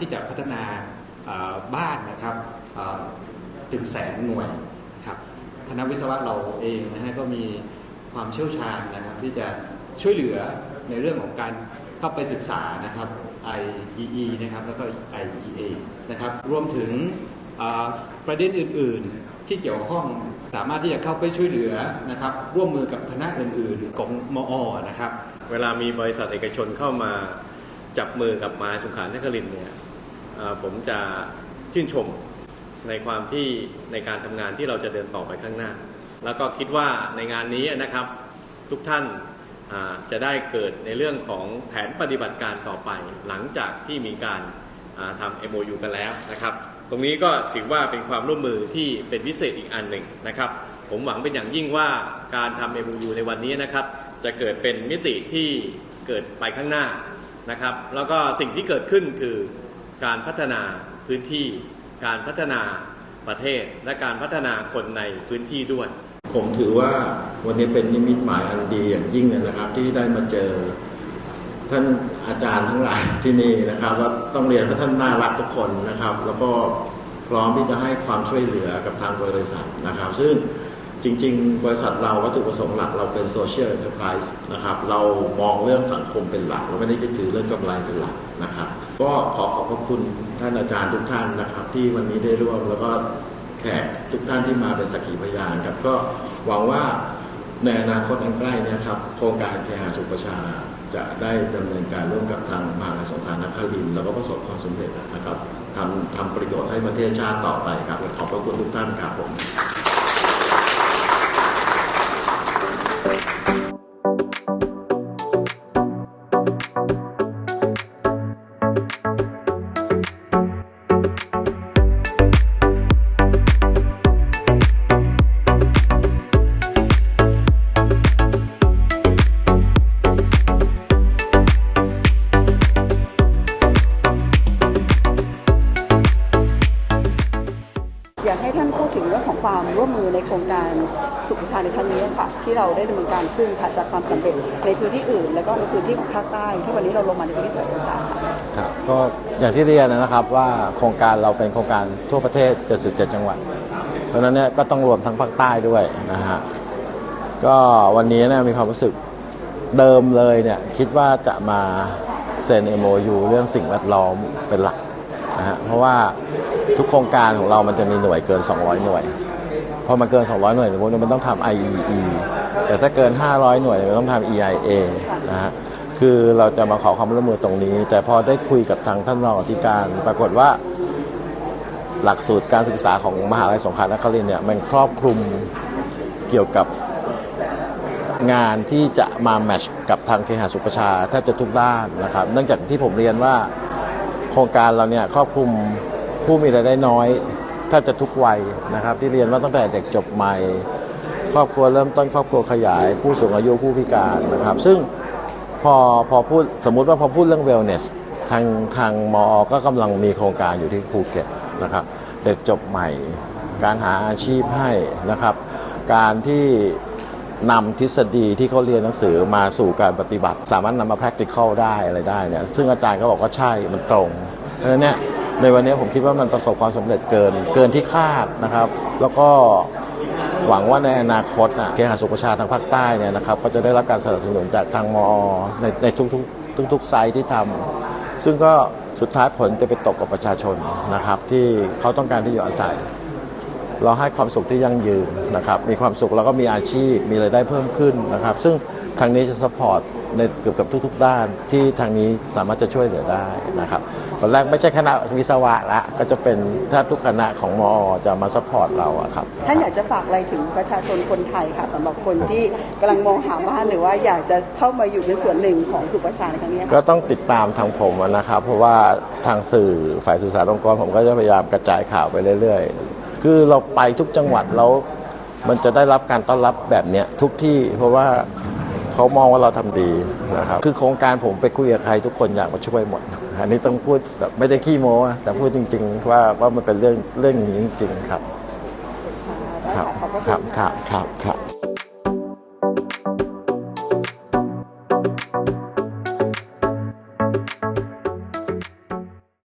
อ่จะพัฒนาบ้านนะครับถึงแสนหน่วยครับคณะวิศวะเราเองนะฮะก็มีความเชี่ยวชาญนะครับที่จะช่วยเหลือในเรื่องของการเข้าไปศึกษานะครับ IEE นะครับแล้วก็ IEA นะครับรวมถึงประเด็นอื่น ๆ ที่เกี่ยวข้องสามารถที่จะเข้าไปช่วยเหลือนะครับร่วมมือกับคณะอื่น ๆ ของมอนะครับ เวลามีบริษัทเอกชนเข้ามาจับมือกับมหาสงขานครินทร์เนี่ย ผมจะชื่นชมในความที่ในการทำงานที่เราจะเดินต่อไปข้างหน้า แล้วก็คิดว่าในงานนี้นะครับทุกท่านจะได้เกิดในเรื่องของแผนปฏิบัติการต่อไป หลังจากที่มีการอ่าทำ MOU กันแล้วนะครับ ตรงนี้ก็ถือว่าเป็นความร่วมมือที่เป็นพิเศษอีกอันหนึ่งนะครับ ผมหวังเป็นอย่างยิ่งว่าการทำ MOU ในวันนี้นะครับ จะเกิดเป็นมิติที่เกิดไปข้างหน้านะครับ แล้วก็สิ่งที่เกิดขึ้นคือ การพัฒนาพื้นที่ การพัฒนาประเทศ และการพัฒนาคนในพื้นที่ด้วย ผมถือว่าวันนี้เป็นนิมิตหมายอันดีอย่างยิ่งเลยนะครับ ที่ได้มาเจอ ท่านอาจารย์ทั้งหลายที่นี่นะครับว่าต้องเรียนว่าท่านน่ารักทุกคนนะครับ แล้วก็พร้อมที่จะให้ความช่วยเหลือกับทางบริษัทนะครับ ซึ่ง จริง ๆ บริษัทเราวัตถุประสงค์หลักเราเป็นโซเชียล n อ e r p r i s e นะครับเรามองเรื่องสังคมเป็นหลัก เราไม่ได้คิดถือเรื่องกำไรเป็นหลักนะครับ ก็ขอขอบพระคุณท่านอาจารย์ทุกท่านนะครับ ที่วันนี้ได้ร่วมแล้วก็แขกทุกท่านที่มาเป็นสักขีพยานครับก็หวังว่าในอนาคตอันใกล้นี้ครับโครงการเคหะสุขประชาจะได้ดำเนินการร่วมกับทางมหาสงขลานครินทร์แล้วก็ประสบความสำเร็จนะครับทำทำประโยชน์ให้ประเทศชาติต่อไปครับขอบพระคุณทุกท่านครับผม ท่านพูดถึงเรื่องของความร่วมมือในโครงการสุขประชาในครั้งนี้ค่ะ ที่เราได้ดำเนินการขึ้นค่ะจากความสำเร็จในพื้นที่อื่น แล้วก็ในพื้นที่ของภาคใต้ ที่วันนี้เราลงมาในพื้นที่จังหวัดสงขลาค่ะ ครับก็อย่างที่เรียนนะครับว่าโครงการเราเป็นโครงการทั่วประเทศ 77 จังหวัด เพราะฉะนั้นเนี่ยก็ต้องรวมทั้งภาคใต้ด้วยนะฮะก็วันนี้เนี่ยมีความรู้สึกเดิมเลยเนี่ยคิดว่าจะมาเซ็น MOU เรื่องสิ่งแวดล้อมเป็นหลักนะฮะเพราะว่า ทุกโครงการของเรามันจะมีหน่วยเกิน 200 หน่วย พอมันเกิน 200 หน่วยพวกนี้มันต้องทำ IEE แต่ถ้าเกิน 500 หน่วยเนี่ยมันต้องทำ EIA นะฮะคือเราจะมาขอความร่วมมือตรงนี้ แต่พอได้คุยกับทางท่านรองอธิการ ปรากฏว่าหลักสูตรการศึกษาของมหาวิทยาลัยสงขลานครินทร์เนี่ยมันครอบคลุมเกี่ยวกับงานที่จะมาแมชกับทางเคหะสุขประชาแทบจะทุกด้านนะครับ เนื่องจากที่ผมเรียนว่าโครงการเราเนี่ยครอบคลุม ผู้มีรายได้น้อยแทบจะทุกวัยนะครับ ที่เรียนว่าตั้งแต่เด็กจบใหม่ ครอบครัวเริ่มต้นครอบครัวขยาย ผู้สูงอายุผู้พิการนะครับ ซึ่งพอพอพูดสมมุติว่าพอพูดเรื่อง wellness ทางทางมอ ก็กำลังมีโครงการอยู่ที่ภูเก็ตนะครับ เด็กจบใหม่ การหาอาชีพให้นะครับ การที่นำทฤษฎีที่เขาเรียนหนังสือมาสู่การปฏิบัติ สามารถนำมา practical ได้อะไรได้เนี่ยซึ่งอาจารย์ก็บอกว่าใช่มันตรงเพราะฉะนั้นเนี่ย ในวันนี้ผมคิดว่ามันประสบความสำเร็จเกิน เกินที่คาดนะครับ แล้วก็หวังว่าในอนาคตนะเคหะสุขชาทางภาคใต้เนี่ยนะครับก็จะได้รับการสนับสนุนจากทางมอในในทุกๆทุกๆไซต์ที่ทำซึ่งก็สุดท้ายผลจะไปตกกับประชาชนนะครับ ที่เขาต้องการที่อยู่อาศัย เราให้ความสุขที่ยั่งยืนนะครับ มีความสุขแล้วก็มีอาชีพมีรายได้เพิ่มขึ้นนะครับ ซึ่ง ทางนี้จะสปอร์ตในเกือบกับทุก ๆ ด้านที่ทางนี้สามารถจะช่วยเหลือได้นะครับตอนแรกไม่ใช่คณะวิศวะละก็จะเป็นแทบทุกคณะของมอจะมาสปอร์ตเราอะครับท่านอยากจะฝากอะไรถึงประชาชนคนไทยค่ะสำหรับคนที่กำลังมองหาบ้านหรือว่าอยากจะเข้ามาอยู่เป็นส่วนหนึ่งของสุขประชาในครั้งนี้ค่ะก็ต้องติดตามทางผมอะนะครับ เพราะว่าทางสื่อฝ่ายสื่อสารองค์กรผมก็จะพยายามกระจายข่าวไปเรื่อย ๆ คือเราไปทุกจังหวัดแล้วมันจะได้รับการต้อนรับแบบเนี้ยทุกที่เพราะว่า เขามองว่าเราทำดีนะครับคือโครงการผมไปคุยกับใครทุกคนอยากมาช่วยหมด อันนี้ต้องพูดแบบไม่ได้ขี้โม้แต่พูดจริง ๆ ว่าว่ามันเป็นเรื่องเรื่องนี้จริง ๆ ครับ ครับค่ะขอบพระคคุรับณครับครับครับ